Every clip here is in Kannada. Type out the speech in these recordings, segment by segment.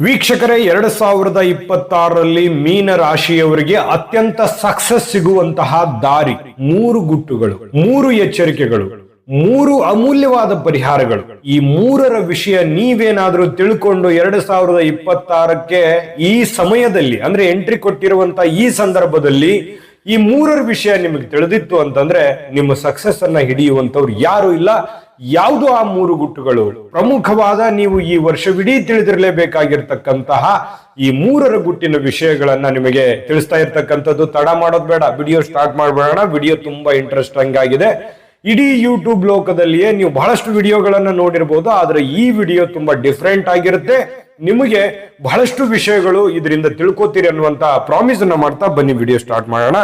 ವೀಕ್ಷಕರೇ, ಎರಡು ಸಾವಿರದ ಇಪ್ಪತ್ತಾರರಲ್ಲಿ ಮೀನ ರಾಶಿಯವರಿಗೆ ಅತ್ಯಂತ ಸಕ್ಸಸ್ ಸಿಗುವಂತಹ ದಾರಿ, ಮೂರು ಗುಟ್ಟುಗಳು, ಮೂರು ಎಚ್ಚರಿಕೆಗಳು, ಮೂರು ಅಮೂಲ್ಯವಾದ ಪರಿಹಾರಗಳು. ಈ ಮೂರರ ವಿಷಯ ನೀವೇನಾದ್ರೂ ತಿಳ್ಕೊಂಡು ಎರಡು ಸಾವಿರದ ಇಪ್ಪತ್ತಾರಕ್ಕೆ ಈ ಸಮಯದಲ್ಲಿ, ಅಂದ್ರೆ ಎಂಟ್ರಿ ಕೊಟ್ಟಿರುವಂತ ಈ ಸಂದರ್ಭದಲ್ಲಿ ಈ ಮೂರರ ವಿಷಯ ನಿಮಗೆ ತಿಳಿದಿತ್ತು ಅಂತಂದ್ರೆ, ನಿಮ್ಮ ಸಕ್ಸಸ್ ಅನ್ನ ಹಿಡಿಯುವಂತವ್ರು ಯಾರು ಇಲ್ಲ. ಯಾವುದು ಆ ಮೂರು ಗುಟ್ಟುಗಳು ಪ್ರಮುಖವಾದ ನೀವು ಈ ವರ್ಷವಿಡೀ ತಿಳಿದಿರಲೇಬೇಕಾಗಿರ್ತಕ್ಕಂತಹ ಈ ಮೂರರ ಗುಟ್ಟಿನ ವಿಷಯಗಳನ್ನ ನಿಮಗೆ ತಿಳಿಸ್ತಾ ಇರ್ತಕ್ಕಂಥದ್ದು. ತಡ ಮಾಡೋದು ಬೇಡ, ವಿಡಿಯೋ ಸ್ಟಾರ್ಟ್ ಮಾಡಬೇಡ ವಿಡಿಯೋ ತುಂಬಾ ಇಂಟ್ರೆಸ್ಟಿಂಗ್ ಆಗಿದೆ ಇಡೀ ಯೂಟ್ಯೂಬ್ ಲೋಕದಲ್ಲಿಯೇ ನೀವು ಬಹಳಷ್ಟು ವಿಡಿಯೋಗಳನ್ನ ನೋಡಿರ್ಬೋದು, ಆದ್ರೆ ಈ ವಿಡಿಯೋ ತುಂಬಾ ಡಿಫ್ರೆಂಟ್ ಆಗಿರುತ್ತೆ. ನಿಮಗೆ ಬಹಳಷ್ಟು ವಿಷಯಗಳು ಇದರಿಂದ ತಿಳ್ಕೊತೀರಿ ಅನ್ನುವಂತ ಪ್ರಾಮಿಸ್ ಅನ್ನ ಮಾಡ್ತಾ ಬನ್ನಿ, ವಿಡಿಯೋ ಸ್ಟಾರ್ಟ್ ಮಾಡೋಣ.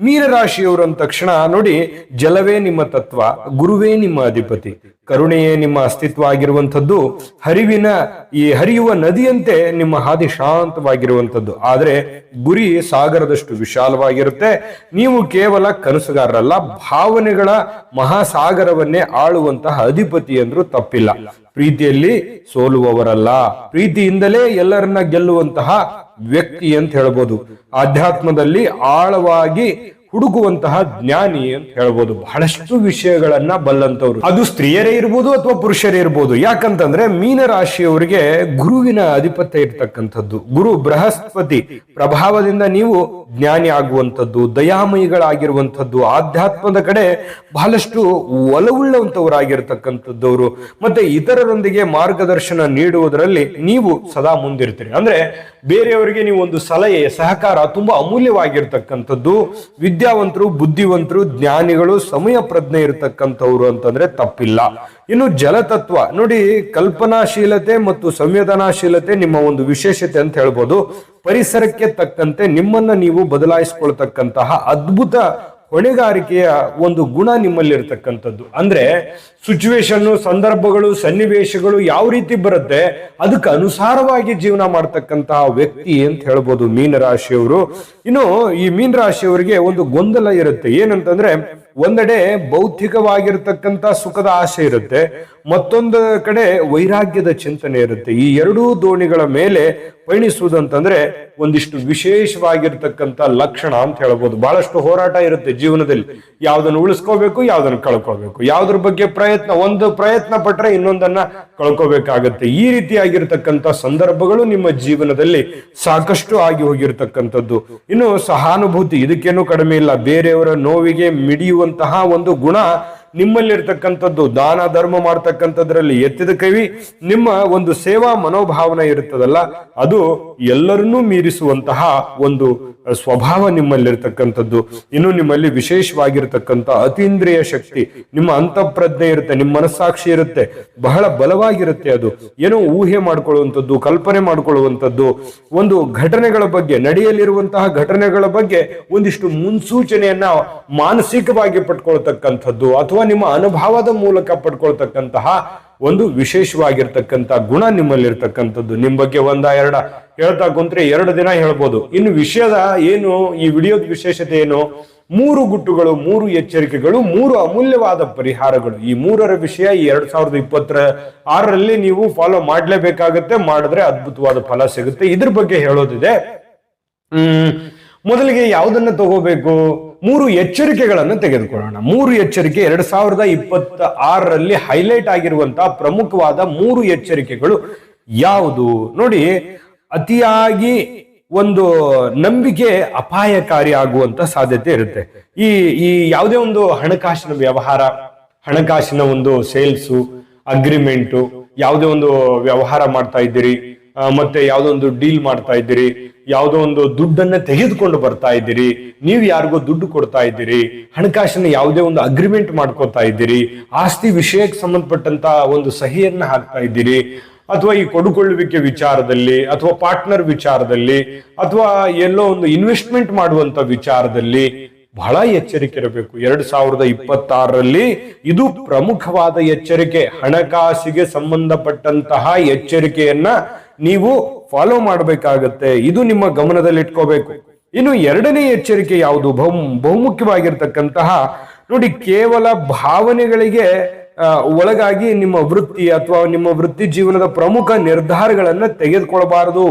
ಮೀನರಾಶಿಯವರು ಅಂದ ತಕ್ಷಣ ನೋಡಿ, ಜಲವೇ ನಿಮ್ಮ ತತ್ವ, ಗುರುವೇ ನಿಮ್ಮ ಅಧಿಪತಿ, ಕರುಣೆಯೇ ನಿಮ್ಮ ಅಸ್ತಿತ್ವ ಆಗಿರುವಂಥದ್ದು, ಹರಿವಿನ ಈ ಹರಿಯುವ ನದಿಯಂತೆ ನಿಮ್ಮ ಹಾದಿ ಶಾಂತವಾಗಿರುವಂಥದ್ದು. ಆದರೆ ಗುರಿ ಸಾಗರದಷ್ಟು ವಿಶಾಲವಾಗಿರುತ್ತೆ. ನೀವು ಕೇವಲ ಕನಸುಗಾರರಲ್ಲ, ಭಾವನೆಗಳ ಮಹಾಸಾಗರವನ್ನೇ ಆಳುವಂತಹ ಅಧಿಪತಿ ಅಂದ್ರೂ ತಪ್ಪಿಲ್ಲ. ಪ್ರೀತಿಯಲ್ಲಿ ಸೋಲುವವರಲ್ಲ. ಪ್ರೀತಿಯಿಂದಲೇ ಎಲ್ಲರನ್ನ ಗೆಲ್ಲುವಂತಹ ವ್ಯಕ್ತಿ ಅಂತ ಹೇಳ್ಬೋದು. ಆಧ್ಯಾತ್ಮದಲ್ಲಿ ಆಳವಾಗಿ ಹುಡುಕುವಂತಹ ಜ್ಞಾನಿ ಅಂತ ಹೇಳ್ಬೋದು. ಬಹಳಷ್ಟು ವಿಷಯಗಳನ್ನ ಬಲ್ಲಂತವ್ರು ಅದು ಸ್ತ್ರೀಯರೇ ಇರ್ಬೋದು ಅಥವಾ ಪುರುಷರೇ ಇರ್ಬೋದು. ಯಾಕಂತಂದ್ರೆ ಮೀನ ರಾಶಿಯವರಿಗೆ ಗುರುವಿನ ಅಧಿಪತ್ಯ ಇರ್ತಕ್ಕಂಥದ್ದು. ಗುರು ಬೃಹಸ್ಪತಿ. ಪ್ರಭಾವದಿಂದ ನೀವು ಜ್ಞಾನಿ ಆಗುವಂಥದ್ದು, ದಯಾಮಯಿಗಳಾಗಿರುವಂಥದ್ದು, ಆಧ್ಯಾತ್ಮದ ಕಡೆ ಬಹಳಷ್ಟು ಒಲವುಳ್ಳವಂಥವರಾಗಿರ್ತಕ್ಕಂಥದ್ದವರು. ಮತ್ತೆ ಇತರರೊಂದಿಗೆ ಮಾರ್ಗದರ್ಶನ ನೀಡುವುದರಲ್ಲಿ ನೀವು ಸದಾ ಮುಂದಿರ್ತೀರಿ. ಅಂದ್ರೆ ಬೇರೆಯವರಿಗೆ ನೀವು ಒಂದು ಸಲಹೆ, ಸಹಕಾರ ತುಂಬಾ ಅಮೂಲ್ಯವಾಗಿರ್ತಕ್ಕಂಥದ್ದು. ವಿದ್ಯಾವಂತರು, ಬುದ್ಧಿವಂತರು, ಜ್ಞಾನಿಗಳು, ಸಮಯ ಪ್ರಜ್ಞೆ ಇರತಕ್ಕಂಥವ್ರು ಅಂತಂದ್ರೆ ತಪ್ಪಿಲ್ಲ. ಇನ್ನು ಜಲತತ್ವ, ನೋಡಿ ಕಲ್ಪನಾಶೀಲತೆ ಮತ್ತು ಸಂವೇದನಾಶೀಲತೆ ನಿಮ್ಮ ಒಂದು ವಿಶೇಷತೆ ಅಂತ ಹೇಳ್ಬೋದು. ಪರಿಸರಕ್ಕೆ ತಕ್ಕಂತೆ ನಿಮ್ಮನ್ನ ನೀವು ಬದಲಾಯಿಸಿಕೊಳ್ತಕ್ಕಂತಹ ಅದ್ಭುತ ಹೊಣೆಗಾರಿಕೆಯ ಒಂದು ಗುಣ ನಿಮ್ಮಲ್ಲಿರ್ತಕ್ಕಂಥದ್ದು. ಅಂದ್ರೆ ಸಿಚುವೇಶನ್ನು ಸಂದರ್ಭಗಳು, ಸನ್ನಿವೇಶಗಳು ಯಾವ ರೀತಿ ಬರುತ್ತೆ, ಅದಕ್ಕೆ ಅನುಸಾರವಾಗಿ ಜೀವನ ಮಾಡ್ತಕ್ಕಂತಹ ವ್ಯಕ್ತಿ ಅಂತ ಹೇಳ್ಬೋದು ಮೀನರಾಶಿಯವರು. ಇನ್ನು ಈ ಮೀನರಾಶಿಯವರಿಗೆ ಒಂದು ಗೊಂದಲ ಇರುತ್ತೆ. ಏನಂತಂದ್ರೆ ಒಂದೆಡೆ ಬೌದ್ಧಿಕವಾಗಿರ್ತಕ್ಕಂಥ ಸುಖದ ಆಸೆ ಇರುತ್ತೆ, ಮತ್ತೊಂದು ಕಡೆ ವೈರಾಗ್ಯದ ಚಿಂತನೆ ಇರುತ್ತೆ. ಈ ಎರಡೂ ದೋಣಿಗಳ ಮೇಲೆ ಪಯಣಿಸುವುದಂತಂದ್ರೆ ಒಂದಿಷ್ಟು ವಿಶೇಷವಾಗಿರ್ತಕ್ಕಂಥ ಲಕ್ಷಣ ಅಂತ ಹೇಳ್ಬೋದು. ಬಹಳಷ್ಟು ಹೋರಾಟ ಇರುತ್ತೆ ಜೀವನದಲ್ಲಿ. ಯಾವ್ದನ್ನು ಉಳಿಸ್ಕೋಬೇಕು, ಯಾವ್ದನ್ನು ಕಳ್ಕೋಬೇಕು. ಯಾವ್ದ್ರ ಬಗ್ಗೆ ಪ್ರಯತ್ನ, ಒಂದು ಪ್ರಯತ್ನ ಪಟ್ರೆ ಇನ್ನೊಂದನ್ನ ಕಳ್ಕೋಬೇಕಾಗತ್ತೆ. ಈ ರೀತಿಯಾಗಿರ್ತಕ್ಕಂಥ ಸಂದರ್ಭಗಳು ನಿಮ್ಮ ಜೀವನದಲ್ಲಿ ಸಾಕಷ್ಟು ಆಗಿ ಹೋಗಿರ್ತಕ್ಕಂಥದ್ದು. ಇನ್ನು ಸಹಾನುಭೂತಿ, ಇದಕ್ಕೇನು ಕಡಿಮೆ ಇಲ್ಲ. ಬೇರೆಯವರ ನೋವಿಗೆ ಮಿಡಿಯುವಂತಹ ಒಂದು ಗುಣ ನಿಮ್ಮಲ್ಲಿರ್ತಕ್ಕಂಥದ್ದು, ದಾನ, ಧರ್ಮ ಮಾಡ್ತಕ್ಕಂಥದ್ರಲ್ಲಿ ಎತ್ತಿದ ಕವಿ, ನಿಮ್ಮ ಒಂದು ಸೇವಾ ಮನೋಭಾವನೆ ಇರ್ತದಲ್ಲ ಅದು ಎಲ್ಲರನ್ನೂ ಮೀರಿಸುವಂತಹ ಒಂದು ಸ್ವಭಾವ ನಿಮ್ಮಲ್ಲಿರ್ತಕ್ಕಂಥದ್ದು. ಇನ್ನು ನಿಮ್ಮಲ್ಲಿ ವಿಶೇಷವಾಗಿರ್ತಕ್ಕಂಥ ಅತೀಂದ್ರಿಯ ಶಕ್ತಿ, ನಿಮ್ಮ ಅಂತಃಪ್ರಜ್ಞೆ ಇರುತ್ತೆ, ನಿಮ್ಮ ಮನಸ್ಸಾಕ್ಷಿ ಇರುತ್ತೆ, ಬಹಳ ಬಲವಾಗಿರುತ್ತೆ ಅದು. ಏನೋ ಊಹೆ ಮಾಡ್ಕೊಳ್ಳುವಂಥದ್ದು, ಕಲ್ಪನೆ ಮಾಡ್ಕೊಳ್ಳುವಂಥದ್ದು, ಒಂದು ಘಟನೆಗಳ ಬಗ್ಗೆ, ನಡೆಯಲಿರುವಂತಹ ಘಟನೆಗಳ ಬಗ್ಗೆ ಒಂದಿಷ್ಟು ಮುನ್ಸೂಚನೆಯನ್ನ ಮಾನಸಿಕವಾಗಿ ಪಟ್ಕೊಳ್ತಕ್ಕಂಥದ್ದು, ಅಥವಾ ನಿಮ್ಮ ಅನುಭವದ ಮೂಲಕ ಪಡ್ಕೊಳ್ತಕ್ಕಂತಹ ಒಂದು ವಿಶೇಷವಾಗಿರ್ತಕ್ಕಂಥ ಗುಣ ನಿಮ್ಮಲ್ಲಿರ್ತಕ್ಕಂಥದ್ದು. ನಿಮ್ಮ ಬಗ್ಗೆ ಒಂದ ಎರಡ ಹೇಳ್ತಾ ಕುಂತ್ರೆ ಎರಡು ದಿನ ಹೇಳ್ಬೋದು. ಇನ್ನು ವಿಷಯದ ಏನು, ಈ ವಿಡಿಯೋದ ವಿಶೇಷತೆ ಏನು? ಮೂರು ಗುಟ್ಟುಗಳು, ಮೂರು ಎಚ್ಚರಿಕೆಗಳು, ಮೂರು ಅಮೂಲ್ಯವಾದ ಪರಿಹಾರಗಳು. ಈ ಮೂರರ ವಿಷಯ ಈ ಎರಡ್ ಸಾವಿರದ ಇಪ್ಪತ್ತರ ಆರರಲ್ಲಿ ನೀವು ಫಾಲೋ ಮಾಡ್ಲೇಬೇಕಾಗತ್ತೆ. ಮಾಡಿದ್ರೆ ಅದ್ಭುತವಾದ ಫಲ ಸಿಗುತ್ತೆ. ಇದ್ರ ಬಗ್ಗೆ ಹೇಳೋದಿದೆ. ಹ್ಮ್, ಮೊದಲಿಗೆ ಯಾವುದನ್ನ ತಗೋಬೇಕು? ಮೂರು ಎಚ್ಚರಿಕೆಗಳನ್ನು ತೆಗೆದುಕೊಳ್ಳೋಣ. ಮೂರು ಎಚ್ಚರಿಕೆ ಎರಡ್ ಸಾವಿರದ ಇಪ್ಪತ್ತ ಆರರಲ್ಲಿ ಹೈಲೈಟ್ ಆಗಿರುವಂತಹ ಪ್ರಮುಖವಾದ ಮೂರು ಎಚ್ಚರಿಕೆಗಳು ಯಾವುದು? ನೋಡಿ, ಅತಿಯಾಗಿ ಒಂದು ನಂಬಿಕೆ ಅಪಾಯಕಾರಿ ಆಗುವಂತ ಸಾಧ್ಯತೆ ಇರುತ್ತೆ. ಈ ಈ ಯಾವುದೇ ಒಂದು ಹಣಕಾಸಿನ ವ್ಯವಹಾರ, ಹಣಕಾಸಿನ ಒಂದು ಸೇಲ್ಸು, ಅಗ್ರಿಮೆಂಟು, ಯಾವುದೇ ಒಂದು ವ್ಯವಹಾರ ಮಾಡ್ತಾ ಇದ್ದೀರಿ ಮತ್ತೆ ಯಾವುದೋ ಒಂದು ಡೀಲ್ ಮಾಡ್ತಾ ಇದ್ದೀರಿ ಯಾವುದೋ ಒಂದು ದುಡ್ಡನ್ನ ತೆಗೆದುಕೊಂಡು ಬರ್ತಾ ಇದ್ದೀರಿ. ನೀವು ಯಾರಿಗೋ ದುಡ್ಡು ಕೊಡ್ತಾ ಇದ್ದೀರಿ. ಹಣಕಾಸಿನ ಯಾವುದೇ ಒಂದು ಅಗ್ರಿಮೆಂಟ್ ಮಾಡ್ಕೋತಾ ಇದ್ದೀರಿ. ಆಸ್ತಿ ವಿಷಯಕ್ಕೆ ಸಂಬಂಧಪಟ್ಟಂತ ಒಂದು ಸಹಿಯನ್ನ ಹಾಕ್ತಾ ಇದ್ದೀರಿ. ಅಥವಾ ಈ ಕೊಡುಕೊಳ್ಳುವಿಕೆ ವಿಚಾರದಲ್ಲಿ, ಅಥವಾ ಪಾರ್ಟ್ನರ್ ವಿಚಾರದಲ್ಲಿ, ಅಥವಾ ಎಲ್ಲೋ ಒಂದು ಇನ್ವೆಸ್ಟ್ಮೆಂಟ್ ಮಾಡುವಂತ ವಿಚಾರದಲ್ಲಿ ಬಹಳ ಎಚ್ಚರಿಕೆ ಇರಬೇಕು. ಎರಡ್ ಸಾವಿರದ ಇಪ್ಪತ್ತಾರರಲ್ಲಿ ಇದು ಪ್ರಮುಖವಾದ ಎಚ್ಚರಿಕೆ. ಹಣಕಾಸಿಗೆ ಸಂಬಂಧಪಟ್ಟಂತಹ ಎಚ್ಚರಿಕೆಯನ್ನ ನೀವು ಫಾಲೋ ಮಾಡಬೇಕಾಗತ್ತೆ. ಇದು ನಿಮ್ಮ ಗಮನದಲ್ಲಿ ಇಟ್ಕೋಬೇಕು. ಇನ್ನು ಎರಡನೇ ಎಚ್ಚರಿಕೆ ಯಾವುದು? ಬಹು, ಬಹುಮುಖ್ಯವಾಗಿರ್ತಕ್ಕಂತಹ ನೋಡಿ, ಕೇವಲ ಭಾವನೆಗಳಿಗೆ ಒಳಗಾಗಿ ನಿಮ್ಮ ವೃತ್ತಿ ಅಥವಾ ನಿಮ್ಮ ವೃತ್ತಿ ಜೀವನದ ಪ್ರಮುಖ ನಿರ್ಧಾರಗಳನ್ನ ತೆಗೆದುಕೊಳ್ಬಾರದು.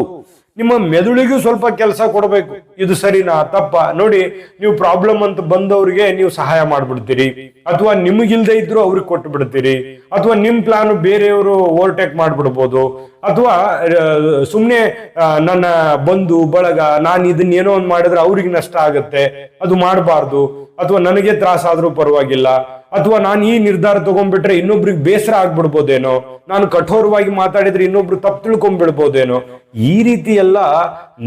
ನಿಮ್ಮ ಮೆದುಳಿಗೂ ಸ್ವಲ್ಪ ಕೆಲಸ ಕೊಡಬೇಕು. ಇದು ಸರಿನಾ? ತಪ್ಪ? ನೋಡಿ, ನೀವು ಪ್ರಾಬ್ಲಮ್ ಅಂತ ಬಂದವರಿಗೆ ನೀವು ಸಹಾಯ ಮಾಡ್ಬಿಡ್ತೀರಿ. ಅಥವಾ ನಿಮಗಿಲ್ದೆ ಇದ್ರು ಅವ್ರಿಗೆ ಕೊಟ್ಟು ಬಿಡ್ತೀರಿ ಅಥವಾ ನಿಮ್ ಪ್ಲಾನ್ ಬೇರೆಯವರು ಓವರ್ಟೇಕ್ ಮಾಡ್ಬಿಡ್ಬೋದು. ಅಥವಾ ಸುಮ್ಮನೆ ನನ್ನ ಬಂಧು, ಬಳಗ, ನಾನು ಇದನ್ನ ಏನೋ ಒಂದು ಮಾಡಿದ್ರೆ ಅವ್ರಿಗೆ ನಷ್ಟ ಆಗುತ್ತೆ. ಅದು ಮಾಡಬಾರ್ದು. ಅಥವಾ ನನಗೆ ತ್ರಾಸ ಆದ್ರೂ ಪರವಾಗಿಲ್ಲ. ಅಥವಾ ನಾನು ಈ ನಿರ್ಧಾರ ತಗೊಂಡ್ಬಿಟ್ರೆ ಇನ್ನೊಬ್ರಿಗೆ ಬೇಸರ ಆಗ್ಬಿಡ್ಬೋದೇನೋ? ನಾನು ಕಠೋರವಾಗಿ ಮಾತಾಡಿದ್ರೆ ಇನ್ನೊಬ್ರು ತಪ್ಪು ತಿಳ್ಕೊಂಡ್ಬಿಡ್ಬೋದೇನೋ ಈ ರೀತಿ ಎಲ್ಲ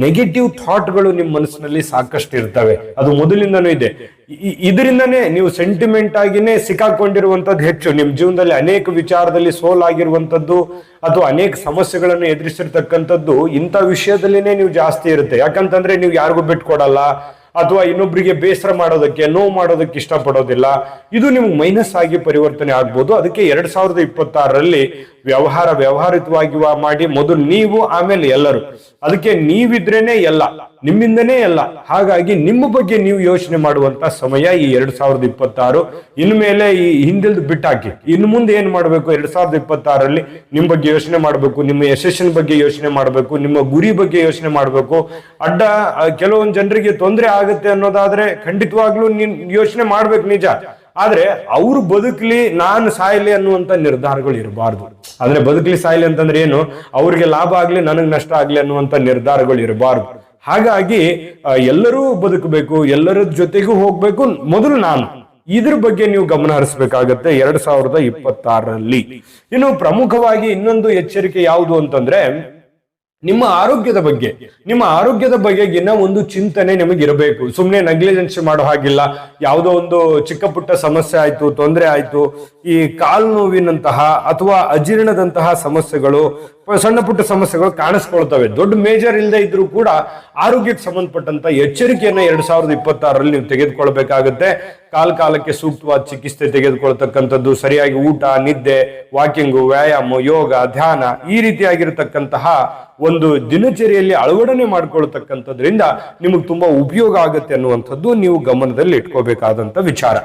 ನೆಗೆಟಿವ್ ಥಾಟ್ಗಳು ನಿಮ್ಮ ಮನಸ್ಸಿನಲ್ಲಿ ಸಾಕಷ್ಟು ಇರ್ತವೆ. ಅದು ಮೊದಲಿಂದನೂ ಇದೆ. ಇದರಿಂದನೇ ನೀವು ಸೆಂಟಿಮೆಂಟ್ ಆಗಿನೇ ಸಿಕ್ಕಾಕೊಂಡಿರುವಂತದ್ದು ಹೆಚ್ಚು. ನಿಮ್ಮ ಜೀವನದಲ್ಲಿ ಅನೇಕ ವಿಚಾರದಲ್ಲಿ ಸೋಲಾಗಿರುವಂಥದ್ದು ಅಥವಾ ಅನೇಕ ಸಮಸ್ಯೆಗಳನ್ನು ಎದುರಿಸಿರ್ತಕ್ಕಂಥದ್ದು ಇಂಥ ವಿಷಯದಲ್ಲಿನೇ ನೀವು ಜಾಸ್ತಿ ಇರುತ್ತೆ. ಯಾಕಂತಂದ್ರೆ ನೀವು ಯಾರಿಗೂ ಬಿಟ್ಕೊಡಲ್ಲ. ಅಥವಾ ಇನ್ನೊಬ್ಬರಿಗೆ ಬೇಸರ ಮಾಡೋದಕ್ಕೆ, ನೋವು ಮಾಡೋದಕ್ಕೆ ಇಷ್ಟಪಡೋದಿಲ್ಲ. ಇದು ನಿಮ್ಗೆ ಮೈನಸ್ ಆಗಿ ಪರಿವರ್ತನೆ ಆಗ್ಬೋದು. ಅದಕ್ಕೆ ಎರಡ್ ಸಾವಿರದ ಇಪ್ಪತ್ತಾರರಲ್ಲಿ ವ್ಯವಹಾರ ವ್ಯವಹಾರಿತವಾಗಿ ಮಾಡಿ, ಮೊದಲು ನೀವು, ಆಮೇಲೆ ಎಲ್ಲರೂ. ಅದಕ್ಕೆ ನೀವಿದ್ರೇನೆ ಎಲ್ಲ, ನಿಮ್ಮಿಂದನೇ ಎಲ್ಲ. ಹಾಗಾಗಿ ನಿಮ್ಮ ಬಗ್ಗೆ ನೀವು ಯೋಚನೆ ಮಾಡುವಂತ ಸಮಯ ಈ ಎರಡ್ ಸಾವಿರದ ಇಪ್ಪತ್ತಾರು. ಇನ್ಮೇಲೆ ಈ ಹಿಂದಿಲ್ದು ಬಿಟ್ಟಾಕಿ. ಇನ್ನು ಮುಂದೆ ಏನ್ ಮಾಡಬೇಕು? ಎರಡ್ ಸಾವಿರದ ಇಪ್ಪತ್ತಾರರಲ್ಲಿ ನಿಮ್ ಬಗ್ಗೆ ಯೋಚನೆ ಮಾಡಬೇಕು, ನಿಮ್ಮ ಯಶಸ್ಸಿನ ಬಗ್ಗೆ ಯೋಚನೆ ಮಾಡಬೇಕು, ನಿಮ್ಮ ಗುರಿ ಬಗ್ಗೆ ಯೋಚನೆ ಮಾಡಬೇಕು. ಅಡ್ಡ ಕೆಲವೊಂದು ಜನರಿಗೆ ತೊಂದರೆ ಆಗುತ್ತೆ ಅನ್ನೋದಾದ್ರೆ ಖಂಡಿತವಾಗ್ಲೂ ನೀನ್ ಯೋಚನೆ ಮಾಡ್ಬೇಕು ನಿಜ. ಆದ್ರೆ ಅವ್ರು ಬದುಕಲಿ ನಾನು ಸಾಯಲಿ ಅನ್ನುವಂತ ನಿರ್ಧಾರಗಳು ಇರಬಾರ್ದು. ಅಂದ್ರೆ ಬದುಕಲಿ ಸಾಯಲಿ ಅಂತಂದ್ರೆ ಏನು? ಅವ್ರಿಗೆ ಲಾಭ ಆಗ್ಲಿ ನನಗ್ ನಷ್ಟ ಆಗ್ಲಿ ಅನ್ನುವಂತ ನಿರ್ಧಾರಗಳು ಇರಬಾರ್ದು. ಹಾಗಾಗಿ ಎಲ್ಲರೂ ಬದುಕಬೇಕು, ಎಲ್ಲರ ಜೊತೆಗೂ ಹೋಗ್ಬೇಕು ಮೊದಲು ನಾನು. ಇದ್ರ ಬಗ್ಗೆ ನೀವು ಗಮನ ಹರಿಸಬೇಕಾಗತ್ತೆ ಎರಡ್ ಸಾವಿರದ ಇಪ್ಪತ್ತಾರರಲ್ಲಿ. ಇನ್ನು ಪ್ರಮುಖವಾಗಿ ಇನ್ನೊಂದು ಎಚ್ಚರಿಕೆ ಯಾವುದು ಅಂತಂದ್ರೆ ನಿಮ್ಮ ಆರೋಗ್ಯದ ಬಗ್ಗೆ, ನಿಮ್ಮ ಆರೋಗ್ಯದ ಬಗೆಗಿನ ಒಂದು ಚಿಂತನೆ ನಿಮಗೆ ಇರಬೇಕು ಸುಮ್ಮನೆ ನೆಗ್ಲಿಜೆನ್ಸ್ ಮಾಡೋ ಹಾಗಿಲ್ಲ. ಯಾವುದೋ ಒಂದು ಚಿಕ್ಕ ಪುಟ್ಟ ಸಮಸ್ಯೆ ಆಯ್ತು, ತೊಂದರೆ ಆಯ್ತು, ಈ ಕಾಲು ನೋವಿನಂತಹ ಅಥವಾ ಅಜೀರ್ಣದಂತಹ ಸಮಸ್ಯೆಗಳು ಸಣ್ಣ ಪುಟ್ಟ ಸಮಸ್ಯೆಗಳು ಕಾಣಿಸ್ಕೊಳ್ತವೆ. ದೊಡ್ಡ ಮೇಜರ್ ಇಲ್ಲದೆ ಇದ್ರೂ ಕೂಡ ಆರೋಗ್ಯಕ್ಕೆ ಸಂಬಂಧಪಟ್ಟಂತ ಎಚ್ಚರಿಕೆಯನ್ನ ಎರಡ್ ಸಾವಿರದ ಇಪ್ಪತ್ತಾರರಲ್ಲಿ ನೀವು ತೆಗೆದುಕೊಳ್ಬೇಕಾಗತ್ತೆ. ಕಾಲ ಕಾಲಕ್ಕೆ ಸೂಕ್ತವಾದ ಚಿಕಿತ್ಸೆ ತೆಗೆದುಕೊಳ್ತಕ್ಕಂಥದ್ದು, ಸರಿಯಾಗಿ ಊಟ, ನಿದ್ದೆ, ವಾಕಿಂಗು, ವ್ಯಾಯಾಮ, ಯೋಗ, ಧ್ಯಾನ ಈ ರೀತಿಯಾಗಿರತಕ್ಕಂತಹ ಒಂದು ದಿನಚರಿಯಲ್ಲಿ ಅಳವಡನೆ ಮಾಡ್ಕೊಳ್ತಕ್ಕಂಥದ್ರಿಂದ ನಿಮಗೆ ತುಂಬಾ ಉಪಯೋಗ ಆಗುತ್ತೆ ಅನ್ನುವಂಥದ್ದು ನೀವು ಗಮನದಲ್ಲಿ ಇಟ್ಕೋಬೇಕಾದಂತ ವಿಚಾರ.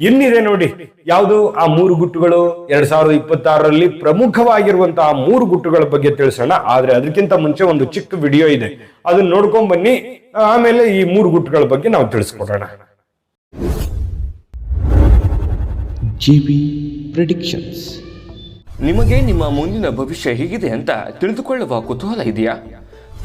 ಇನ್ನಿದೆ ನೋಡಿ ಯಾವುದು? ಆ ಮೂರು ಗುಟ್ಟುಗಳು ಎರಡ್ ಸಾವಿರದ ಇಪ್ಪತ್ತಾರರಲ್ಲಿ ಪ್ರಮುಖವಾಗಿರುವಂತಹ ಆ ಮೂರು ಗುಟ್ಟುಗಳ ಬಗ್ಗೆ ತಿಳಿಸೋಣ. ಆದ್ರೆ ಅದಕ್ಕಿಂತ ಮುಂಚೆ ಒಂದು ಚಿಕ್ಕ ವಿಡಿಯೋ ಇದೆ. ಅದನ್ನ ನೋಡ್ಕೊಂಡ್ ಬನ್ನಿ. ಆಮೇಲೆ ಈ ಮೂರು ಗುಟ್ಟುಗಳ ಬಗ್ಗೆ ನಾವು ತಿಳಿಸ್ಕೊಡೋಣ. GB predictions. ನಿಮಗೆ ನಿಮ್ಮ ಮುಂದಿನ ಭವಿಷ್ಯ ಹೇಗಿದೆ ಅಂತ ತಿಳಿದುಕೊಳ್ಳುವ ಕುತೂಹಲ ಇದೆಯಾ?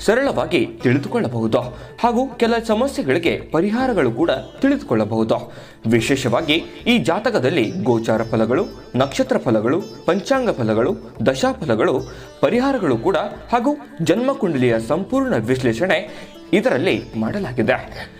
ಸರಳವಾಗಿ ತಿಳಿದುಕೊಳ್ಳಬಹುದು. ಹಾಗೂ ಕೆಲ ಸಮಸ್ಯೆಗಳಿಗೆ ಪರಿಹಾರಗಳು ಕೂಡ ತಿಳಿದುಕೊಳ್ಳಬಹುದು. ವಿಶೇಷವಾಗಿ ಈ ಜಾತಕದಲ್ಲಿ ಗೋಚಾರ ಫಲಗಳು, ನಕ್ಷತ್ರ ಫಲಗಳು, ಪಂಚಾಂಗ ಫಲಗಳು, ದಶಾಫಲಗಳು, ಪರಿಹಾರಗಳು ಕೂಡ ಹಾಗೂ ಜನ್ಮಕುಂಡಲಿಯ ಸಂಪೂರ್ಣ ವಿಶ್ಲೇಷಣೆ ಇದರಲ್ಲಿ ಮಾಡಲಾಗಿದೆ.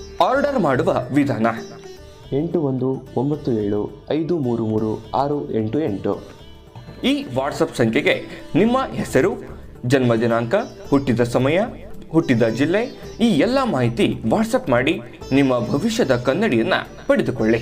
ಆರ್ಡರ್ ಮಾಡುವ ವಿಧಾನ. ಎಂಟು ಒಂದು ಒಂಬತ್ತು ಏಳು ಐದು ಮೂರು ಮೂರು ಆರು ಎಂಟು ಎಂಟು. ಈ ವಾಟ್ಸಪ್ ಸಂಖ್ಯೆಗೆ ನಿಮ್ಮ ಹೆಸರು ಜನ್ಮ ದಿನಾಂಕ ಹುಟ್ಟಿದ ಸಮಯ ಹುಟ್ಟಿದ ಜಿಲ್ಲೆ ಈ ಎಲ್ಲ ಮಾಹಿತಿ ವಾಟ್ಸಪ್ ಮಾಡಿ ನಿಮ್ಮ ಭವಿಷ್ಯದ ಕನ್ನಡಿಯನ್ನ ಪಡೆದುಕೊಳ್ಳಿ.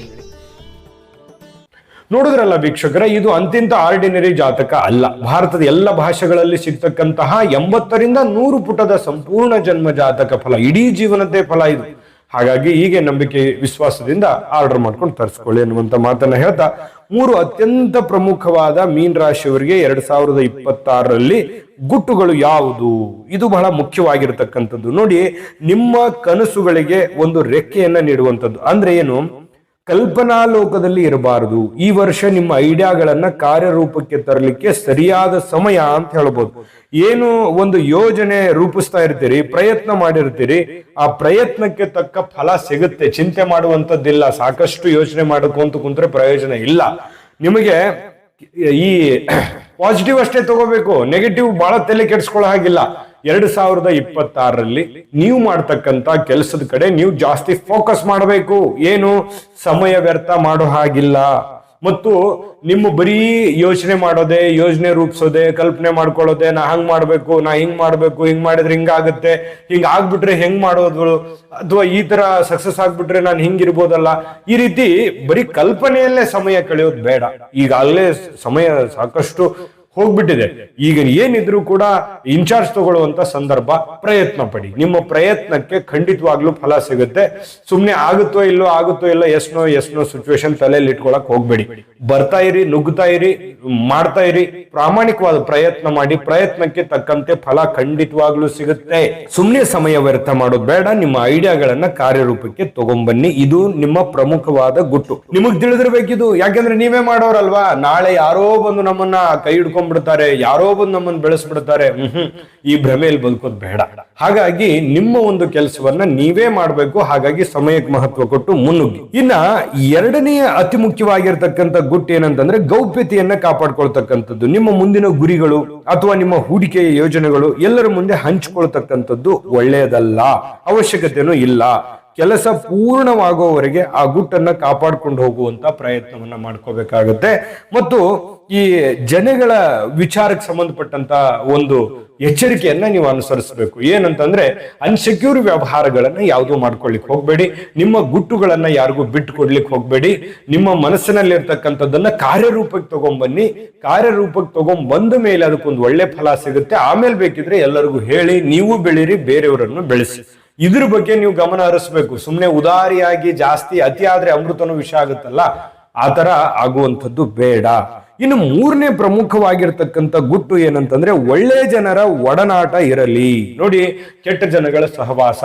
ನೋಡಿದ್ರಲ್ಲ ವೀಕ್ಷಕರ ಇದು ಅಂತಿಂತ ಆರ್ಡಿನರಿ ಜಾತಕ ಅಲ್ಲ. ಭಾರತದ ಎಲ್ಲ ಭಾಷೆಗಳಲ್ಲಿ ಸಿಗ್ತಕ್ಕಂತಹ ಎಂಬತ್ತರಿಂದ ನೂರು ಪುಟದ ಸಂಪೂರ್ಣ ಜನ್ಮ ಜಾತಕ ಫಲ ಇಡೀ ಜೀವನದ್ದೇ ಫಲ ಇದು. ಹಾಗಾಗಿ ಹೀಗೆ ನಂಬಿಕೆ ವಿಶ್ವಾಸದಿಂದ ಆರ್ಡರ್ ಮಾಡ್ಕೊಂಡು ತರಿಸ್ಕೊಳ್ಳಿ ಅನ್ನುವಂಥ ಮಾತನ್ನ ಹೇಳ್ತಾ, ಮೂರು ಅತ್ಯಂತ ಪ್ರಮುಖವಾದ ಮೀನ್ ರಾಶಿಯವರಿಗೆ ಎರಡ್ ಸಾವಿರದ ಇಪ್ಪತ್ತಾರರಲ್ಲಿ ಗುಟ್ಟುಗಳು ಯಾವುದು? ಇದು ಬಹಳ ಮುಖ್ಯವಾಗಿರತಕ್ಕಂಥದ್ದು. ನೋಡಿ, ನಿಮ್ಮ ಕನಸುಗಳಿಗೆ ಒಂದು ರೆಕ್ಕೆಯನ್ನ ನೀಡುವಂಥದ್ದು. ಅಂದ್ರೆ ಏನು? ಕಲ್ಪನಾ ಲೋಕದಲ್ಲಿ ಇರಬಾರದು. ಈ ವರ್ಷ ನಿಮ್ಮ ಐಡಿಯಾಗಳನ್ನ ಕಾರ್ಯರೂಪಕ್ಕೆ ತರಲಿಕ್ಕೆ ಸರಿಯಾದ ಸಮಯ ಅಂತ ಹೇಳ್ಬೋದು. ಏನು ಒಂದು ಯೋಜನೆ ರೂಪಿಸ್ತಾ ಇರ್ತೀರಿ, ಪ್ರಯತ್ನ ಮಾಡಿರ್ತೀರಿ, ಆ ಪ್ರಯತ್ನಕ್ಕೆ ತಕ್ಕ ಫಲ ಸಿಗುತ್ತೆ. ಚಿಂತೆ ಮಾಡುವಂತದ್ದಿಲ್ಲ ಸಾಕಷ್ಟು ಯೋಚನೆ ಮಾಡ್ಕೊಂತ ಕುಂತ್ರೆ ಪ್ರಯೋಜನ ಇಲ್ಲ. ನಿಮಗೆ ಈ ಪಾಸಿಟಿವ್ ಅಷ್ಟೇ ತಗೋಬೇಕು. ನೆಗೆಟಿವ್ ಬಹಳ ತಲೆ ಕೆಡಿಸ್ಕೊಳ್ಳೋ ಹಾಗಿಲ್ಲ. ಎರಡ್ ಸಾವಿರದ ಇಪ್ಪತ್ತಾರರಲ್ಲಿ ನೀವು ಮಾಡ್ತಕ್ಕಂತ ಕೆಲಸದ ಕಡೆ ನೀವು ಜಾಸ್ತಿ ಫೋಕಸ್ ಮಾಡಬೇಕು. ಏನು? ಸಮಯ ವ್ಯರ್ಥ ಮಾಡೋ ಹಾಗಿಲ್ಲ. ಮತ್ತು ನಿಮ್ಮ ಬರೀ ಯೋಚನೆ ಮಾಡೋದೇ, ಯೋಜನೆ ರೂಪಿಸೋದೆ, ಕಲ್ಪನೆ ಮಾಡ್ಕೊಳ್ಳೋದೆ, ನಾ ಹಂಗ್ ಮಾಡ್ಬೇಕು, ನಾ ಹಿಂಗ್ ಮಾಡ್ಬೇಕು, ಹಿಂಗ್ ಮಾಡಿದ್ರೆ ಹಿಂಗಾಗುತ್ತೆ ಹಿಂಗ್ ಆಗ್ಬಿಟ್ರೆ ಹೆಂಗ್ ಮಾಡೋದು? ಅಥವಾ ಈ ತರ ಸಕ್ಸಸ್ ಆಗ್ಬಿಟ್ರೆ ನಾನು ಹಿಂಗಿರ್ಬೋದಲ್ಲ ಈ ರೀತಿ ಬರೀ ಕಲ್ಪನೆಯಲ್ಲೇ ಸಮಯ ಕಳೆಯೋದು ಬೇಡ. ಈಗಾಗಲೇ ಸಮಯ ಸಾಕಷ್ಟು ಹೋಗ್ಬಿಟ್ಟಿದೆ. ಈಗ ಏನಿದ್ರು ಕೂಡ ಇನ್ಚಾರ್ಜ್ ತಗೊಳ್ಳುವಂತ ಸಂದರ್ಭ ಪ್ರಯತ್ನ ಪಡಿ. ನಿಮ್ಮ ಪ್ರಯತ್ನಕ್ಕೆ ಖಂಡಿತವಾಗ್ಲೂ ಫಲ ಸಿಗುತ್ತೆ. ಸುಮ್ನೆ ಆಗುತ್ತೋ ಇಲ್ಲೋ ಆಗುತ್ತೋ ಇಲ್ಲ ಎಸ್ನೋ ಎಸ್ನೋ ಸಿಚುವೇಶನ್ ತಲೆಯಲ್ಲಿ ಇಟ್ಕೊಳಕ್ ಹೋಗ್ಬೇಡಿ. ಬರ್ತಾ ಇರಿ, ನುಗ್ತಾ ಇರಿ, ಮಾಡ್ತಾ ಇರಿ. ಪ್ರಾಮಾಣಿಕವಾದ ಪ್ರಯತ್ನ ಮಾಡಿ, ಪ್ರಯತ್ನಕ್ಕೆ ತಕ್ಕಂತೆ ಫಲ ಖಂಡಿತವಾಗ್ಲೂ ಸಿಗುತ್ತೆ. ಸುಮ್ನೆ ಸಮಯ ವ್ಯರ್ಥ ಮಾಡೋದು ಬೇಡ. ನಿಮ್ಮ ಐಡಿಯಾಗಳನ್ನ ಕಾರ್ಯರೂಪಕ್ಕೆ ತಗೊಂಬನ್ನಿ. ಇದು ನಿಮ್ಮ ಪ್ರಮುಖವಾದ ಗುಟ್ಟು. ನಿಮಗ್ ತಿಳಿದಿರ್ಬೇಕಿದು. ಯಾಕಂದ್ರೆ ನೀವೇ ಮಾಡೋರಲ್ವಾ? ನಾಳೆ ಯಾರೋ ಬಂದು ನಮ್ಮನ್ನ ಕೈ ಹಿಡ್ಕೊಂಡ್ಬಿಡ್ತಾರೆ ಯಾರೋ ಬಂದು ನಮ್ಮನ್ನು ಬೆಳೆಸ್ಬಿಡ್ತಾರೆ. ಹ್ಮ್ ಈ ಭ್ರಮೆಯಲ್ಲಿ ಬದುಕೋದು ಬೇಡ. ಹಾಗಾಗಿ ನಿಮ್ಮ ಒಂದು ಕೆಲಸವನ್ನ ನೀವೇ ಮಾಡಬೇಕು ಹಾಗಾಗಿ ಸಮಯಕ್ಕೆ ಮಹತ್ವ ಕೊಟ್ಟು ಮುನ್ನುಗ್ಗಿ. ಇನ್ನ ಎರಡನೆಯ ಅತಿ ಮುಖ್ಯವಾಗಿರ್ತಕ್ಕಂಥ ಗುಟ್ಟು ಏನಂತಂದ್ರೆ ಗೌಪ್ಯತೆಯನ್ನ ಕಾಪಾಡ್ಕೊಳ್ತಕ್ಕಂಥದ್ದು. ನಿಮ್ಮ ಮುಂದಿನ ಗುರಿಗಳು ಅಥವಾ ನಿಮ್ಮ ಹೂಡಿಕೆಯ ಯೋಜನೆಗಳು ಎಲ್ಲರ ಮುಂದೆ ಹಂಚಿಕೊಳ್ತಕ್ಕಂಥದ್ದು ಒಳ್ಳೆಯದಲ್ಲ ಅವಶ್ಯಕತೆಯೂ ಇಲ್ಲ. ಕೆಲಸ ಪೂರ್ಣವಾಗುವವರೆಗೆ ಆ ಗುಟ್ಟನ್ನ ಕಾಪಾಡ್ಕೊಂಡು ಹೋಗುವಂತ ಪ್ರಯತ್ನವನ್ನ ಮಾಡ್ಕೋಬೇಕಾಗುತ್ತೆ. ಮತ್ತು ಈ ಜನಗಳ ವಿಚಾರಕ್ಕೆ ಸಂಬಂಧಪಟ್ಟಂತ ಒಂದು ಎಚ್ಚರಿಕೆಯನ್ನ ನೀವು ಅನುಸರಿಸಬೇಕು. ಏನಂತಂದ್ರೆ, ಅನ್ಸೆಕ್ಯೂರ್ ವ್ಯವಹಾರಗಳನ್ನ ಯಾವುದು ಮಾಡ್ಕೊಳ್ಳಿಕ್ ಹೋಗ್ಬೇಡಿ. ನಿಮ್ಮ ಗುಟ್ಟುಗಳನ್ನ ಯಾರಿಗೂ ಬಿಟ್ಟು ಕೊಡ್ಲಿಕ್ಕೆ ಹೋಗ್ಬೇಡಿ. ನಿಮ್ಮ ಮನಸ್ಸಿನಲ್ಲಿರ್ತಕ್ಕಂಥದ್ದನ್ನ ಕಾರ್ಯರೂಪಕ್ಕೆ ತಗೊಂಡ್ಬನ್ನಿ ಕಾರ್ಯರೂಪಕ್ಕೆ ತಗೊಂಡ್ಬಂದ ಮೇಲೆ ಅದಕ್ಕೊಂದು ಒಳ್ಳೆ ಫಲ ಸಿಗುತ್ತೆ. ಆಮೇಲೆ ಬೇಕಿದ್ರೆ ಎಲ್ಲರಿಗೂ ಹೇಳಿ, ನೀವು ಬೆಳೀರಿ, ಬೇರೆಯವರನ್ನು ಬೆಳೆಸಿ. ಇದ್ರ ಬಗ್ಗೆ ನೀವು ಗಮನ ಹರಿಸ್ಬೇಕು. ಸುಮ್ಮನೆ ಉದಾರಿಯಾಗಿ, ಜಾಸ್ತಿ ಅತಿ ಆದ್ರೆ ಅಮೃತನೂ ವಿಷ ಆಗುತ್ತಲ್ಲ? ಆತರ ತರ ಆಗುವಂಥದ್ದು ಬೇಡ. ಇನ್ನು ಮೂರನೇ ಪ್ರಮುಖವಾಗಿರ್ತಕ್ಕಂಥ ಗುಟ್ಟು ಏನಂತಂದ್ರೆ ಒಳ್ಳೆ ಜನರ ಒಡನಾಟ ಇರಲಿ. ನೋಡಿ, ಕೆಟ್ಟ ಜನಗಳ ಸಹವಾಸ.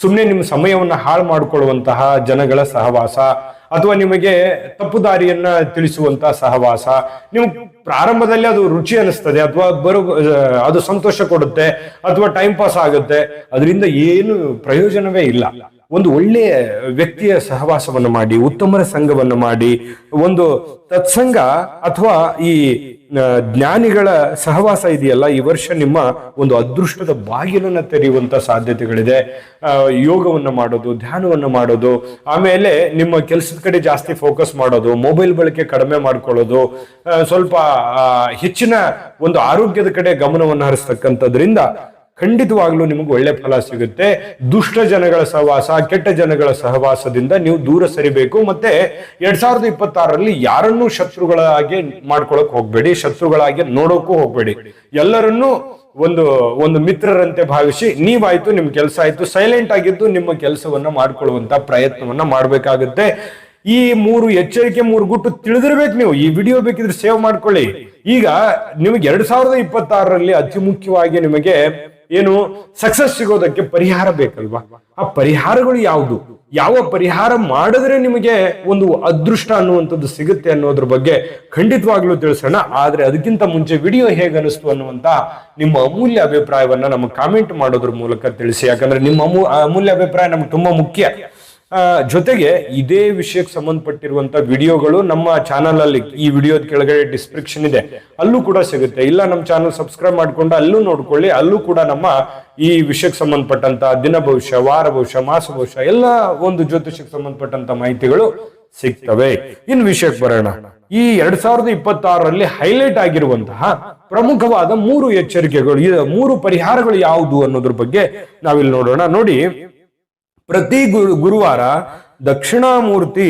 ಸುಮ್ಮನೆ ನಿಮ್ಮ ಸಮಯವನ್ನ ಹಾಳು ಮಾಡಿಕೊಳ್ಳುವಂತಹ ಜನಗಳ ಸಹವಾಸ. ಅಥವಾ ನಿಮಗೆ ತಪ್ಪು ದಾರಿಯನ್ನ ತಿಳಿಸುವಂತ ಸಹವಾಸ ನಿಮ್ಗೆ ಪ್ರಾರಂಭದಲ್ಲಿ ಅದು ರುಚಿ ಅನಿಸ್ತದೆ, ಅಥವಾ ಬರೋ, ಅದು ಸಂತೋಷ ಕೊಡುತ್ತೆ, ಅಥವಾ ಟೈಮ್ ಪಾಸ್ ಆಗುತ್ತೆ, ಅದರಿಂದ ಏನು ಪ್ರಯೋಜನವೇ ಇಲ್ಲ. ಒಂದು ಒಳ್ಳೆಯ ವ್ಯಕ್ತಿಯ ಸಹವಾಸವನ್ನು ಮಾಡಿ, ಉತ್ತಮರ ಸಂಘವನ್ನು ಮಾಡಿ, ಒಂದು ತತ್ಸಂಗ ಅಥವಾ ಈ ಜ್ಞಾನಿಗಳ ಸಹವಾಸ ಇದೆಯಲ್ಲ, ಈ ವರ್ಷ ನಿಮ್ಮ ಒಂದು ಅದೃಷ್ಟದ ಬಾಗಿಲನ್ನು ತೆರೆಯುವಂತ ಸಾಧ್ಯತೆಗಳಿದೆ. ಯೋಗವನ್ನು ಮಾಡೋದು, ಧ್ಯಾನವನ್ನು ಮಾಡೋದು, ಆಮೇಲೆ ನಿಮ್ಮ ಕೆಲಸದ ಕಡೆ ಜಾಸ್ತಿ ಫೋಕಸ್ ಮಾಡೋದು ಮೊಬೈಲ್ ಬಳಕೆ ಕಡಿಮೆ ಮಾಡ್ಕೊಳ್ಳೋದು ಸ್ವಲ್ಪ ಹೆಚ್ಚಿನ ಒಂದು ಆರೋಗ್ಯದ ಕಡೆ ಗಮನವನ್ನು ಹರಿಸ್ತಕ್ಕಂಥದ್ರಿಂದ ಖಂಡಿತವಾಗ್ಲೂ ನಿಮಗೆ ಒಳ್ಳೆ ಫಲ ಸಿಗುತ್ತೆ. ದುಷ್ಟ ಜನಗಳ ಸಹವಾಸ, ಕೆಟ್ಟ ಜನಗಳ ಸಹವಾಸದಿಂದ ನೀವು ದೂರ ಸರಿಬೇಕು. ಮತ್ತೆ ಎರಡ್ ಸಾವಿರದ ಇಪ್ಪತ್ತಾರರಲ್ಲಿ ಯಾರನ್ನೂ ಶತ್ರುಗಳಾಗಿ ಮಾಡ್ಕೊಳಕ್ ಹೋಗ್ಬೇಡಿ ಶತ್ರುಗಳಾಗಿ ನೋಡೋಕ್ಕೂ ಹೋಗ್ಬೇಡಿ. ಎಲ್ಲರನ್ನೂ ಒಂದು ಒಂದು ಮಿತ್ರರಂತೆ ಭಾವಿಸಿ ನೀವಾಯ್ತು, ನಿಮ್ ಕೆಲಸ ಆಯ್ತು ಸೈಲೆಂಟ್ ಆಗಿದ್ದು ನಿಮ್ಮ ಕೆಲಸವನ್ನ ಮಾಡ್ಕೊಳ್ಳುವಂತ ಪ್ರಯತ್ನವನ್ನ ಮಾಡ್ಬೇಕಾಗುತ್ತೆ. ಈ ಮೂರು ಎಚ್ಚರಿಕೆ, ಮೂರು ಗುಟ್ಟು ತಿಳಿದಿರ್ಬೇಕು ನೀವು. ಈ ವಿಡಿಯೋ ಬೇಕಿದ್ರೆ ಸೇವ್ ಮಾಡ್ಕೊಳ್ಳಿ. ಈಗ ನಿಮಗೆ ಎರಡ್ ಸಾವಿರದ ಇಪ್ಪತ್ತಾರರಲ್ಲಿ ಅತಿ ಮುಖ್ಯವಾಗಿ ನಿಮಗೆ ಏನು ಸಕ್ಸಸ್ ಸಿಗೋದಕ್ಕೆ ಪರಿಹಾರ ಬೇಕಲ್ವಾ? ಆ ಪರಿಹಾರಗಳು ಯಾವುದು? ಯಾವ ಪರಿಹಾರ ಮಾಡಿದ್ರೆ ನಿಮಗೆ ಒಂದು ಅದೃಷ್ಟ ಅನ್ನುವಂಥದ್ದು ಸಿಗುತ್ತೆ ಅನ್ನೋದ್ರ ಬಗ್ಗೆ ಖಂಡಿತವಾಗ್ಲೂ ತಿಳಿಸೋಣ. ಆದ್ರೆ ಅದಕ್ಕಿಂತ ಮುಂಚೆ ವಿಡಿಯೋ ಹೇಗೆ ಅನಿಸ್ತು ಅನ್ನುವಂತ ನಿಮ್ಮ ಅಮೂಲ್ಯ ಅಭಿಪ್ರಾಯವನ್ನ ನಮಗೆ ಕಾಮೆಂಟ್ ಮಾಡೋದ್ರ ಮೂಲಕ ತಿಳಿಸಿ. ಯಾಕಂದ್ರೆ ನಿಮ್ಮ ಅಮೂ ಅಮೂಲ್ಯ ಅಭಿಪ್ರಾಯ ನಮ್ಗೆ ತುಂಬಾ ಮುಖ್ಯ. ಜೊತೆಗೆ ಇದೇ ವಿಷಯಕ್ಕೆ ಸಂಬಂಧಪಟ್ಟಿರುವಂತ ವಿಡಿಯೋಗಳು ನಮ್ಮ ಚಾನಲ್ ಅಲ್ಲಿ ಈ ವಿಡಿಯೋದ ಕೆಳಗಡೆ ಡಿಸ್ಕ್ರಿಪ್ಷನ್ ಇದೆ. ಅಲ್ಲೂ ಕೂಡ ಸಿಗುತ್ತೆ. ಇಲ್ಲ ನಮ್ಮ ಚಾನಲ್ ಸಬ್ಸ್ಕ್ರೈಬ್ ಮಾಡ್ಕೊಂಡು ಅಲ್ಲೂ ನೋಡ್ಕೊಳ್ಳಿ. ಅಲ್ಲೂ ಕೂಡ ನಮ್ಮ ಈ ವಿಷಯಕ್ಕೆ ಸಂಬಂಧಪಟ್ಟಂತ ದಿನ ಭವಿಷ್ಯ, ವಾರ ಭವಿಷ್ಯ, ಮಾಸ ಭವಿಷ್ಯ ಎಲ್ಲ ಒಂದು ಜ್ಯೋತಿಷಕ್ಕೆ ಸಂಬಂಧಪಟ್ಟಂತ ಮಾಹಿತಿಗಳು ಸಿಗ್ತವೆ. ಇನ್ ವಿಷಯಕ್ಕೆ ಬರೋಣ. ಈ ಎರಡ್ ಸಾವಿರದ ಇಪ್ಪತ್ತಾರರಲ್ಲಿ ಹೈಲೈಟ್ ಆಗಿರುವಂತಹ ಪ್ರಮುಖವಾದ ಮೂರು ಎಚ್ಚರಿಕೆಗಳು ಮೂರು ಪರಿಹಾರಗಳು ಯಾವುದು ಅನ್ನೋದ್ರ ಬಗ್ಗೆ ನಾವಿಲ್ಲಿ ನೋಡೋಣ. ನೋಡಿ ಪ್ರತಿ ಗುರು, ಗುರುವಾರ ದಕ್ಷಿಣಾಮೂರ್ತಿ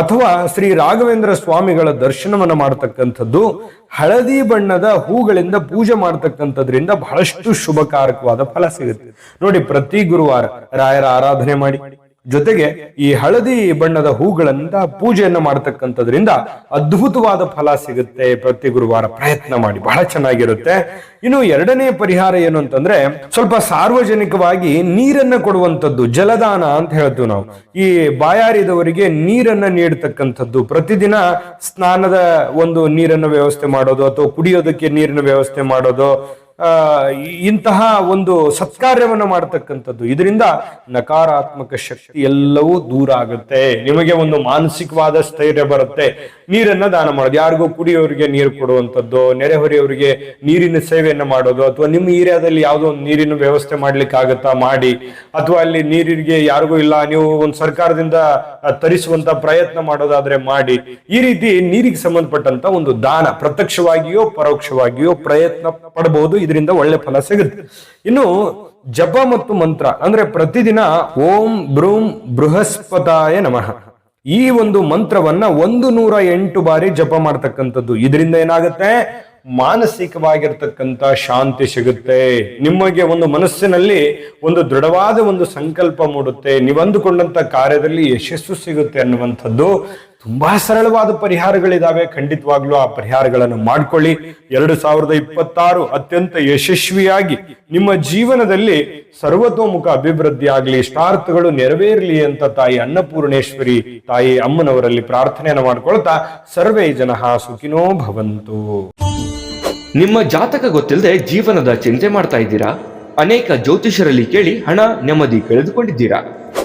ಅಥವಾ ಶ್ರೀ ರಾಘವೇಂದ್ರ ಸ್ವಾಮಿಗಳ ದರ್ಶನವನ್ನು ಮಾಡತಕ್ಕಂಥದ್ದು. ಹಳದಿ ಬಣ್ಣದ ಹೂಗಳಿಂದ ಪೂಜೆ ಮಾಡತಕ್ಕಂಥದ್ರಿಂದ ಬಹಳಷ್ಟು ಶುಭಕಾರಕವಾದ ಫಲ ಸಿಗುತ್ತೆ. ನೋಡಿ ಪ್ರತಿ ಗುರುವಾರ ರಾಯರ ಆರಾಧನೆ ಮಾಡಿ. ಜೊತೆಗೆ ಈ ಹಳದಿ ಬಣ್ಣದ ಹೂಗಳಿಂದ ಪೂಜೆಯನ್ನ ಮಾಡತಕ್ಕಂಥದ್ರಿಂದ ಅದ್ಭುತವಾದ ಫಲ ಸಿಗುತ್ತೆ. ಪ್ರತಿ ಗುರುವಾರ ಪ್ರಯತ್ನ ಮಾಡಿ ಬಹಳ ಚೆನ್ನಾಗಿರುತ್ತೆ. ಇನ್ನು ಎರಡನೇ ಪರಿಹಾರ ಏನು ಅಂತಂದ್ರೆ ಸ್ವಲ್ಪ ಸಾರ್ವಜನಿಕವಾಗಿ ನೀರನ್ನ ಕೊಡುವಂಥದ್ದು, ಜಲದಾನ ಅಂತ ಹೇಳ್ತೀವಿ ನಾವು. ಈ ಬಾಯಾರಿದವರಿಗೆ ನೀರನ್ನ ನೀಡತಕ್ಕಂಥದ್ದು. ಪ್ರತಿದಿನ ಸ್ನಾನದ ಒಂದು ನೀರನ್ನ ವ್ಯವಸ್ಥೆ ಮಾಡೋದು ಅಥವಾ ಕುಡಿಯೋದಕ್ಕೆ ನೀರಿನ ವ್ಯವಸ್ಥೆ ಮಾಡೋದು ಇಂತಹ ಒಂದು ಸತ್ಕಾರ್ಯವನ್ನ ಮಾಡತಕ್ಕಂಥದ್ದು. ಇದರಿಂದ ನಕಾರಾತ್ಮಕ ಶಕ್ತಿ ಎಲ್ಲವೂ ದೂರ ಆಗುತ್ತೆ. ನಿಮಗೆ ಒಂದು ಮಾನಸಿಕವಾದ ಸ್ಥೈರ್ಯ ಬರುತ್ತೆ. ನೀರನ್ನ ದಾನ ಮಾಡೋದು. ಯಾರಿಗೂ ಕುಡಿಯೋರಿಗೆ ನೀರು ಕೊಡುವಂಥದ್ದು, ನೆರೆಹೊರೆಯವರಿಗೆ ನೀರಿನ ಸೇವೆಯನ್ನು ಮಾಡೋದು, ಅಥವಾ ನಿಮ್ಮ ಏರಿಯಾದಲ್ಲಿ ಯಾವುದೋ ಒಂದು ನೀರಿನ ವ್ಯವಸ್ಥೆ ಮಾಡ್ಲಿಕ್ಕೆ ಆಗತ್ತಾ ಮಾಡಿ, ಅಥವಾ ಅಲ್ಲಿ ನೀರಿಗೆ ಯಾರಿಗೂ ಇಲ್ಲ, ನೀವು ಒಂದು ಸರ್ಕಾರದಿಂದ ತರಿಸುವಂತ ಪ್ರಯತ್ನ ಮಾಡೋದಾದ್ರೆ ಮಾಡಿ, ಈ ರೀತಿ ನೀರಿಗೆ ಸಂಬಂಧಪಟ್ಟಂತ ಒಂದು ದಾನ ಪ್ರತ್ಯಕ್ಷವಾಗಿಯೋ ಪರೋಕ್ಷವಾಗಿಯೋ ಪ್ರಯತ್ನ ಪಡಬಹುದು ಇದರಿಂದ ಒಳ್ಳೆ ಫಲ ಸಿಗುತ್ತೆ. ಇನ್ನು ಜಪ ಮತ್ತು ಮಂತ್ರ, ಅಂದ್ರೆ ಪ್ರತಿದಿನ ಓಂ ಬ್ರೂಂ ಬೃಹಸ್ಪತಾಯ ನಮಃ. ಈ ಒಂದು ಮಂತ್ರವನ್ನ ಒಂದು ನೂರ ಎಂಟು ಬಾರಿ ಜಪ ಮಾಡ್ತಕ್ಕಂಥದ್ದು. ಇದರಿಂದ ಏನಾಗುತ್ತೆ? ಮಾನಸಿಕವಾಗಿರ್ತಕ್ಕಂಥ ಶಾಂತಿ ಸಿಗುತ್ತೆ. ನಿಮಗೆ ಒಂದು ಮನಸ್ಸಿನಲ್ಲಿ ಒಂದು ದೃಢವಾದ ಒಂದು ಸಂಕಲ್ಪ ಮೂಡುತ್ತೆ. ನೀವು ಅಂದುಕೊಂಡಂತ ಕಾರ್ಯದಲ್ಲಿ ಯಶಸ್ಸು ಸಿಗುತ್ತೆ ಅನ್ನುವಂಥದ್ದು ತುಂಬಾ ಸರಳವಾದ ಪರಿಹಾರಗಳಿದಾವೆ. ಖಂಡಿತವಾಗ್ಲೂ ಆ ಪರಿಹಾರಗಳನ್ನು ಮಾಡ್ಕೊಳ್ಳಿ. ಎರಡು ಸಾವಿರದ ಇಪ್ಪತ್ತಾರು ಅತ್ಯಂತ ಯಶಸ್ವಿಯಾಗಿ ನಿಮ್ಮ ಜೀವನದಲ್ಲಿ ಸರ್ವತೋಮುಖ ಅಭಿವೃದ್ಧಿ ಆಗಲಿ, ಇಷ್ಟಾರ್ಥಗಳು ನೆರವೇರಲಿ ಅಂತ ತಾಯಿ ಅನ್ನಪೂರ್ಣೇಶ್ವರಿ ತಾಯಿ ಅಮ್ಮನವರಲ್ಲಿ ಪ್ರಾರ್ಥನೆಯನ್ನು ಮಾಡ್ಕೊಳ್ತಾ ಸರ್ವೇ ಜನ ಸುಖಿನೋ ಭವಂತು. ನಿಮ್ಮ ಜಾತಕ ಗೊತ್ತಿಲ್ಲದೆ ಜೀವನದ ಚಿಂತೆ ಮಾಡ್ತಾ ಇದ್ದೀರಾ? ಅನೇಕ ಜ್ಯೋತಿಷರಲ್ಲಿ ಕೇಳಿ ಹಣ ನೆಮ್ಮದಿ ಕಳೆದುಕೊಂಡಿದ್ದೀರಾ?